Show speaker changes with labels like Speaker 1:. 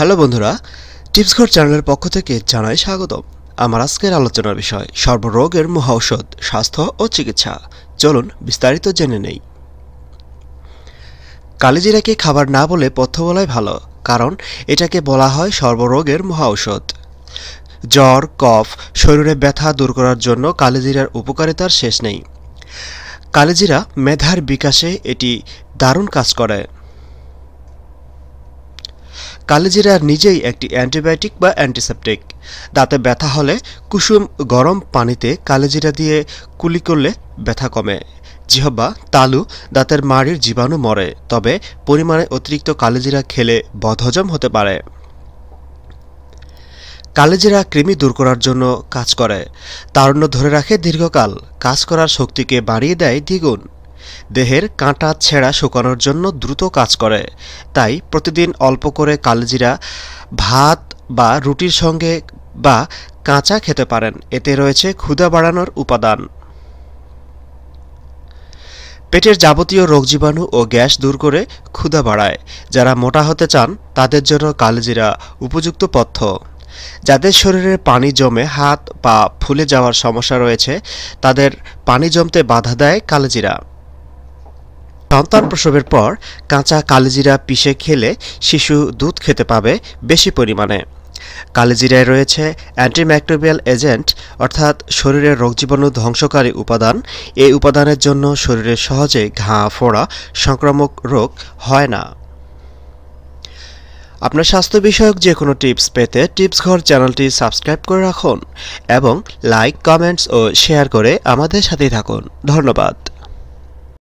Speaker 1: Hello বন্ধুরা tips ঘর চ্যানেলের পক্ষ থেকে জানাই স্বাগতম। আমার আজকের আলোচনার বিষয়, সর্বরোগের মহা ঔষধ স্বাস্থ্য ও চিকিৎসা। চলুন বিস্তারিত জেনে নেই। কালিজিরাকে খাবার না বলে পথ্য বলাই ভালো, কারণ এটাকে বলা হয় সর্বরোগের মহা ঔষধ জ্বর, কফ, শরীরে ব্যথা দূর করার জন্য কালিজিরার উপকারিতার শেষ নেই। কালিজিরা মেধার বিকাশে এটি দারুণ কাজ করে। কালিজিরা নিজেই একটি অ্যান্টিবায়োটিক বা অ্যান্টিসেপটিক। দাঁতে ব্যথা হলে কুসুম গরম পানিতে কালিজিরা দিয়ে কুলি করলে ব্যথা কমে। জিহবা, তালু, দাঁতের মাড়ির জীবাণু মরে, তবে পরিমাণে অতিরিক্ত কালিজিরা খেলে বদহজম হতে পারে। কালেজিরা কৃমি দূর করার জন্য কাজ করে। তারুণ্য ধরে রাখে দীর্ঘকাল। কাজ করার শক্তিকে বাড়িয়ে দেয় দ্বিগুণ। দেহের কাঁটা ছেঁড়া শুকানোর জন্য দ্রুত কাজ করে। তাই প্রতিদিন অল্প করে কালজিরা ভাত বা রুটির সঙ্গে বা কাঁচা খেতে পারেন। এতে রয়েছে ক্ষুধা বাড়ানোর উপাদান। পেটের যাবতীয় রোগ জীবাণু ও গ্যাস দূর করে ক্ষুধা বাড়ায়। যারা মোটা হতে চান, তাদের জন্য কালজিরা উপযুক্ত পথ্য। যাদের শরীরে পানি জমে হাত, পা ফুলে যাওয়ার সমস্যা রয়েছে, তাদের পানি জমতে বাধা দেয় কালজিরা। সন্তান প্রসবের পর কাঁচা কালিজিরা পিষে খেলে শিশু দুধ খেতে পাবে বেশি পরিমাণে। কালিজিরায় রয়েছে অ্যান্টিম্যাক্টোবিয়াল এজেন্ট, অর্থাৎ শরীরের রোগজীবাণু ধ্বংসকারী উপাদান। এই উপাদানের জন্য শরীরে সহজে ঘা, ফোড়া, সংক্রামক রোগ হয় না। আপনার স্বাস্থ্য বিষয়ক যে কোনো টিপস পেতে টিপস ঘর চ্যানেলটি সাবস্ক্রাইব করে রাখুন এবং লাইক, কমেন্টস ও শেয়ার করে আমাদের সাথেই থাকুন। ধন্যবাদ।